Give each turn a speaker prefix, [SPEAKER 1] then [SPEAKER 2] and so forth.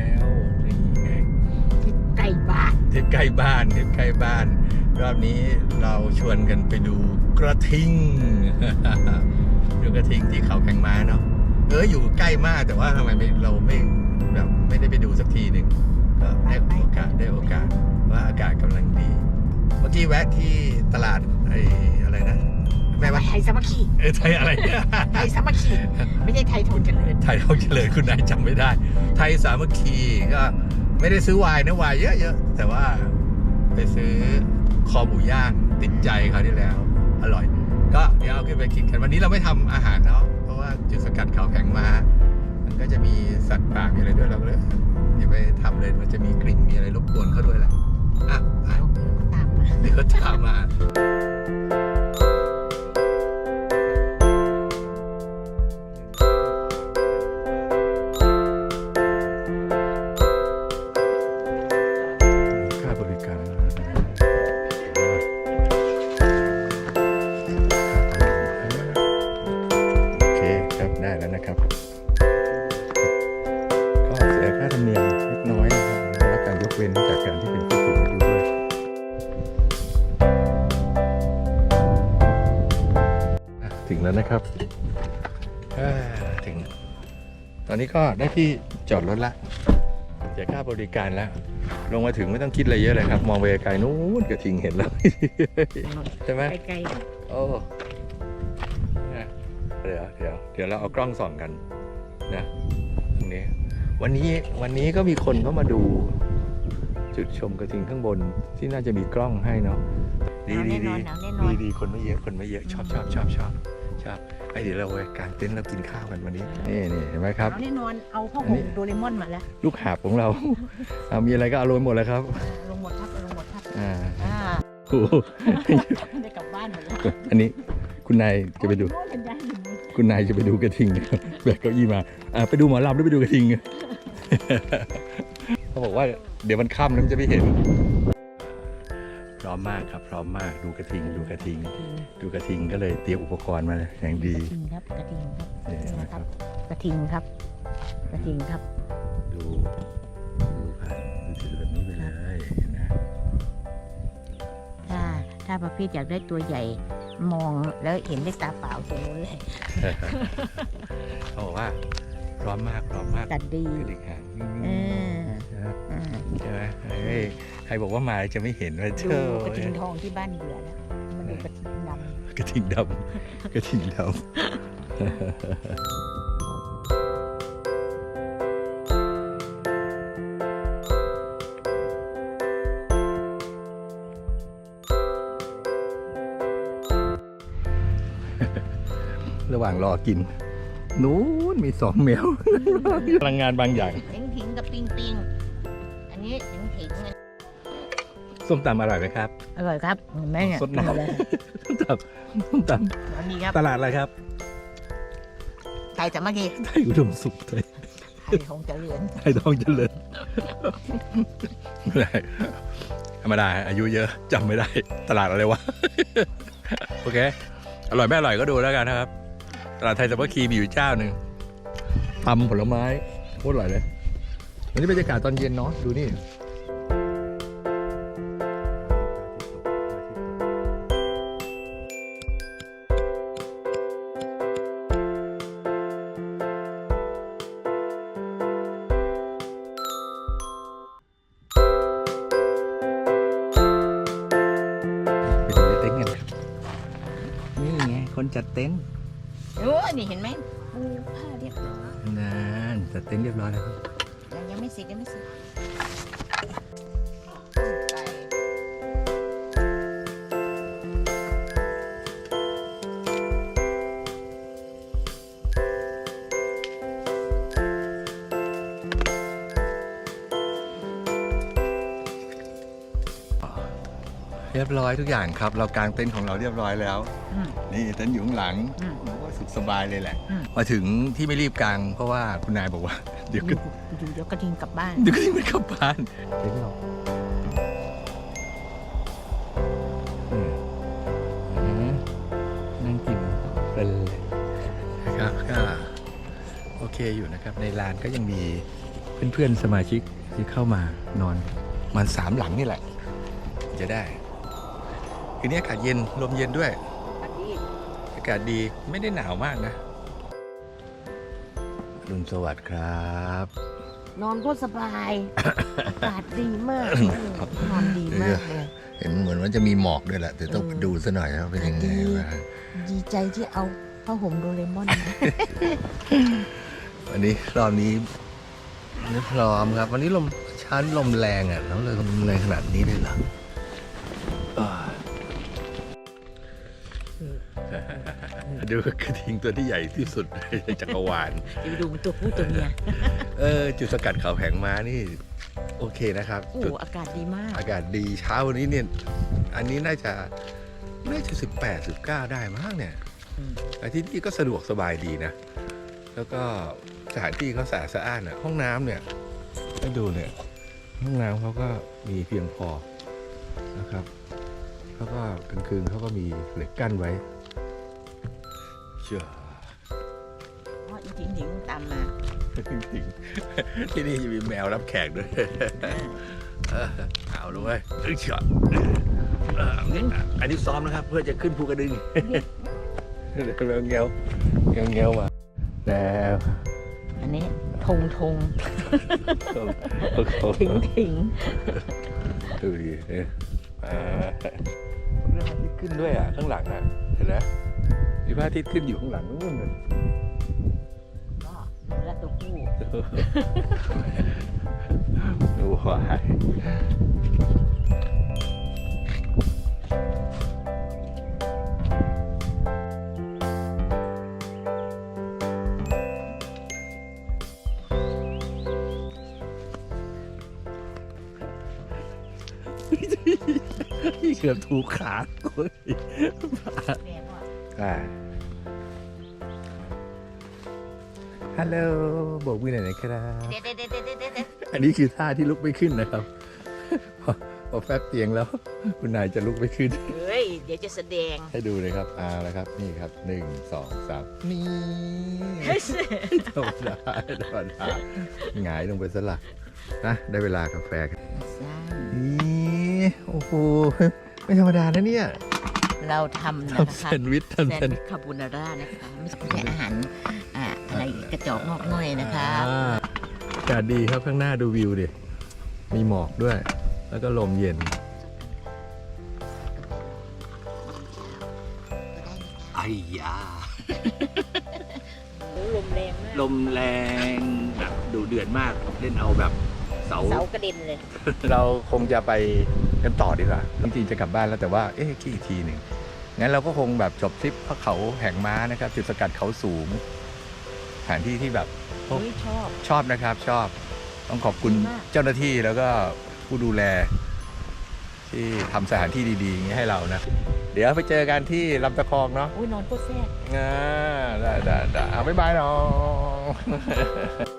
[SPEAKER 1] แล้วนี่ไง
[SPEAKER 2] ที่ใกล้บ้าน
[SPEAKER 1] ทริปใกล้บ้านทริปใกล้บ้าน รอบนี้เราชวนกันไปดูกระทิง ดูกระทิงที่เขาแข่งม้าเนาะเอออยู่ใกล้มากแต่ว่าทำไมไม่เราไม่แบบไม่ได้ไปดูสักทีหนึ่งก็ได้โอกาสได้โอกาสว่าอากาศกำลังดี เมื่อกี้แวะที่ตลาดไอ้อะไรนะ แม่ว่า
[SPEAKER 2] ไทยสามัคคี
[SPEAKER 1] เออไทยอะไรเนี่ย
[SPEAKER 2] ไทยสามัคคีไม่ใช่ไทยทนเจริญ
[SPEAKER 1] ไทยเท่าเฉลยคุณนายจำไม่ได้ ไทยสามัคคีก็ไม่ได้ซื้อไวน์นะไวน์เยอะๆแต่ว่าไปซื้อคอหมูย่างติดใจเขาวที่แล้ว อร่อย ก็เดี๋ยวเอาขึ้นไปกินกันวันนี้เราไม่ทำอาหารเนาะเพราะว่าจุดสกัดเขาแข็งมามันก็จะมีสัตว์ป่ามีอะไรด้วยเราก็เลยอย่าไปทำเลยมันจะมีกลิ่นมีอะไรรบกวนเขาด้วยแหละอะไป
[SPEAKER 2] เดี๋ยวก็ตามมา
[SPEAKER 1] ถึงแล้วนะครับอ่าถึง ตอนนี้ก็ได้ที่จอดรถละเสียค่าบริการแล้ว ลงมาถึงไม่ต้องคิดอะไรเยอะเลยครับ มองไปไกลๆนู้นกระทิงเห็นแล้วใช่ไหม
[SPEAKER 2] ใกล้
[SPEAKER 1] โอ้เนี่ยเดี๋ยวเดี๋ยวเดี๋ยวเราเอากล้องส่องกันนะตรงนี้ วันนี้วันนี้ก็มีคนเข้ามาดู จุดชมกระทิงข้างบนที่น่าจะมีกล้องให้เนาะ
[SPEAKER 2] ๆ
[SPEAKER 1] ดี
[SPEAKER 2] หนาว
[SPEAKER 1] ดี
[SPEAKER 2] แน่น
[SPEAKER 1] ดี
[SPEAKER 2] อนหนาวแน่นอ
[SPEAKER 1] ดี
[SPEAKER 2] น
[SPEAKER 1] ดีคนไม่เยอะคนไม่เยอะชอบชอบชอบชอบ ชอบไอเดี๋ยวเราไปกางเต็นท์เรากินข้าวกันวันนี้นี่นี่เห็นไหมครับ
[SPEAKER 2] หนาวแน่นอนเอาผ้า
[SPEAKER 1] อัน
[SPEAKER 2] ห่
[SPEAKER 1] นี้
[SPEAKER 2] มโดเรมอนมาแล้ว
[SPEAKER 1] ลูกหาบของเราเอามีอะไรก็เอาลงหมดแล้วครับ
[SPEAKER 2] อ่าลงหมดทับลงหมดทับ
[SPEAKER 1] อ่า
[SPEAKER 2] อ่า
[SPEAKER 1] โอ้โห
[SPEAKER 2] ได้กลับบ้านหมดแล้ว
[SPEAKER 1] อันนี้คุณนายจะไปดู
[SPEAKER 2] โอ้ยเป็นได้อยู่เลย
[SPEAKER 1] คุณนายจะไปดูกระทิงแบกเก้าอี้มาอ่าไปดูหมอลำหรือไปดูกระทิงเขาบอกว่าเดี๋ยวมันค่ำแล้วมันจะไม่เห็น พร้อมมากครับพร้อมมากดูกระทิงดูกระทิง ดูกระทิงก็เลยเตรียมอุปกรณ์มาอย่างดี
[SPEAKER 2] กระทิงครับกระทิงครับ
[SPEAKER 1] นี่
[SPEAKER 2] นี่
[SPEAKER 1] นะ
[SPEAKER 2] นะ
[SPEAKER 1] ค
[SPEAKER 2] ค
[SPEAKER 1] รั
[SPEAKER 2] รับบกระทิงครับกระทิงครับ
[SPEAKER 1] ดูดูผ่านมือถือแบบนี้ไปเลยนะ
[SPEAKER 2] ถ้าถ้าประเภทอยากได้ตัวใหญ่มองแล้วเห็นด้วยตาเปล่าตรงนู้นเลย
[SPEAKER 1] เขาบอกว่าพร้อมมากพร้อมมาก
[SPEAKER 2] กัดดี
[SPEAKER 1] กระดิกหาง รบ
[SPEAKER 2] อ
[SPEAKER 1] กว่ามาจะไม่เห็นว่าเช
[SPEAKER 2] ดู
[SPEAKER 1] อก
[SPEAKER 2] ระทิงทองที่บ้านเบื่อแล้วมันดูกระทิงดำ
[SPEAKER 1] กระทิงดำกระทิงดำระหว่างรอกิน นู้นมีสองแมวพลังงานบางอย่าง
[SPEAKER 2] ถิงถิงกับปิงปิง อันนี้ถิงถิงอัน
[SPEAKER 1] ส้มตำอร่อยไหมครับ
[SPEAKER 2] อร่อยครับเห็นไหมเนี่ย
[SPEAKER 1] สดน้ำ
[SPEAKER 2] กิเลย
[SPEAKER 1] ส้มตำส้มต
[SPEAKER 2] อันนี้ครับำ
[SPEAKER 1] ตลาดอะไรครับ
[SPEAKER 2] ไก่สามัคคี
[SPEAKER 1] ไทยอุดมสุขไทย
[SPEAKER 2] ไข่ของเจริญ
[SPEAKER 1] ไทยทองเจริญไม่ได้ธรรมดาอายุเยอะจำไม่ได้ ตลาดอะไรวะ โอเค อร่อยไม่อร่อยก็ดูแล้วกันนะครับ ตลาดไทยสามัคคีมีอยู่เจ้าหนึ่งตำผลไม้โคตรอร่อยเลยวันนี้บรรยากาศตอนเย็นเนาะดูนี่ คนจัดเต็นท์
[SPEAKER 2] โอ้ยนี่เห็นไหมปูผ้าเรียบร้อย
[SPEAKER 1] นั่นจัดเต็นท์เรียบร้อยแล้วครับ
[SPEAKER 2] ยังยังไม่เสร็จยังไม่เสร็จ
[SPEAKER 1] รียบร้อยทุกอย่างครับ เรากางเต็นท์ของเราเรียบร้อยแล้ว
[SPEAKER 2] อืม
[SPEAKER 1] นี่เต็นท์อยู่ข้างหลัง
[SPEAKER 2] อืม
[SPEAKER 1] โอ้โหสุขสบายเลยแหละ
[SPEAKER 2] อืม
[SPEAKER 1] มาถึงที่ไม่รีบกาง เพราะว่าคุณนายบอกว่า เดี๋ยวก็
[SPEAKER 2] ดูเดี๋ยวกระทิงกลับบ้าน
[SPEAKER 1] เดี๋ยวก็ยังไม่กลับบ้านเต็นท์เราอืมอืมนั่งกินเป็นเลยนะครับก็โอเคอยู่นะครับ ในลานก็ยังมีเพื่อนๆสมาชิกที่เข้ามานอนมันสามหลังนี่แหละ จะได้ คืนนี้อากาศเย็นลมเย็นด้วย อากาศดีไม่ได้หนาวมากนะอรุณสวัสดิ์ครับ
[SPEAKER 2] นอนก็สบาย อากาศดีมากนอนดีมากเลย
[SPEAKER 1] เห็นเหมือนว่าจะมีหมอกด้วยแหละแต่ต้อง
[SPEAKER 2] เออ
[SPEAKER 1] ดูซะหน่อยว่าเป็นยังไง
[SPEAKER 2] ดี
[SPEAKER 1] บ้าง
[SPEAKER 2] ดีใจที่เอาผ้าห่มโดเรมอนมา
[SPEAKER 1] วันนี้รอบนี้ไม่พร้อมครับ วันนี้ลมชั้นลมแรงอะแล้วเลยลมแรงขนาดนี้เลยเหรอ ดูกระทิงตัวที่ใหญ่ที่สุดในจักรวาล
[SPEAKER 2] เดี๋ยวดูมันตัวผู้ตัวเมีย
[SPEAKER 1] เออจุดสกัดเขาแผงม้านี่ โอเคนะครับ
[SPEAKER 2] โอ้
[SPEAKER 1] จุด
[SPEAKER 2] อากาศดีมาก
[SPEAKER 1] อากาศดีเช้าวันนี้เนี่ย อันนี้น่าจะน่าจะสิบแปดสิบเก้าได้มั้งเนี่ย
[SPEAKER 2] อืม
[SPEAKER 1] อาที่นี่ก็สะดวกสบายดีนะ แล้วก็สถานที่เขาสะอาดสะอ้านอะห้องน้ำเนี่ยให้ดูเนี่ย ห้องน้ำเขาก็มีเพียงพอนะครับแล้วก็กลางคืนเขาก็มีเหล็กกั้นไว้เชื่อ
[SPEAKER 2] เพราะอีถิงถิงตามมา
[SPEAKER 1] จริงๆที่นี่จะมีแมวรับแขกด้วย เออเอาด้วยเอ้ยเชื่อเอออันนี้ซ้อมนะครับ เพื่อจะขึ้นภูกระดึงเงี้ยวเงี้ยวเงี้ยวเงี้ยวมาแล้ว
[SPEAKER 2] อันนี้ทงทง
[SPEAKER 1] โอ้โห
[SPEAKER 2] ถิงถิง
[SPEAKER 1] ดูดิเอออ่าเรื่องพระอาทิตย์ขึ้นด้วยอะ ข้างหลังอะเห็นไหม มีพระอาทิตย์ขึ้นอยู่ข้างหลังนู่นน่ะ
[SPEAKER 2] ก็ดูแลตัวผู้
[SPEAKER 1] ดูหวายเกือบถูกขาโอ้ย
[SPEAKER 2] แม่ว่า
[SPEAKER 1] อ่า ฮัลโหลบอกมือหน่อยนะครับ
[SPEAKER 2] เด็ดเด็ดเด็ดเด็ดเด็ดเด็ด
[SPEAKER 1] อันนี้คือท่าที่ลุกไม่ขึ้นนะครับพอพอแฟบเตียงแล้ว คุณนายจะลุกไม่ขึ้น
[SPEAKER 2] เฮ้ย เดี๋ยวจะแสดง
[SPEAKER 1] ให้ดูเลยครับเอาละครับ นี่ครับหนึ่งสองสามนี่ธรรมดาธรรมดาหงายลงไปสละนะได้เวลากาแฟกันนี่โอ้โหไม่ธรรมดานะเนี่ย
[SPEAKER 2] เราทำนะ
[SPEAKER 1] ทำแซ
[SPEAKER 2] คะ
[SPEAKER 1] นด์วิช
[SPEAKER 2] แซ
[SPEAKER 1] ทำแซ
[SPEAKER 2] น
[SPEAKER 1] น
[SPEAKER 2] ด์
[SPEAKER 1] ด์
[SPEAKER 2] คาโบนาร่านะคะ ไม่ใช่อาหาร อ่าอะไรกระจอกงอกง่อยนะคะ
[SPEAKER 1] อ่าอากาศดีครับข้างหน้าดูวิวดิ มีหมอกด้วย แล้วก็ลมเย็น ไอ้ยา
[SPEAKER 2] ลมแรงมาก
[SPEAKER 1] ลมแรงแบบดูเดือดมากเล่นเอาแบบเสา
[SPEAKER 2] เสากระเด็นเลย
[SPEAKER 1] เราคงจะไปกันต่อดีกว่าจริงๆจะกลับบ้านแล้วแต่ว่า เอ๊ะขี้อีกทีหนึ่งงั้นเราก็คงแบบจบทริปพระเขาแห่งม้านะครับ จุดสกัดเขาสูงส ถานที่ที่แบบ
[SPEAKER 2] เฮ้ยชอบ
[SPEAKER 1] ชอบนะครับ ชอบต้องขอบคุณ
[SPEAKER 2] ดีมาก
[SPEAKER 1] เจ้าหน้าที่แล้วก็ผู้ดูแล ที่ทำสถานที่ดีๆอย่างนี้ให้เรานะ เดี๋ยวไปเจอกันที่ลำตะคองเนาะ
[SPEAKER 2] อุ้ยนอนก็แซ่บ
[SPEAKER 1] อ่าได้ได้ได้เอาบ๊ายบายน้อง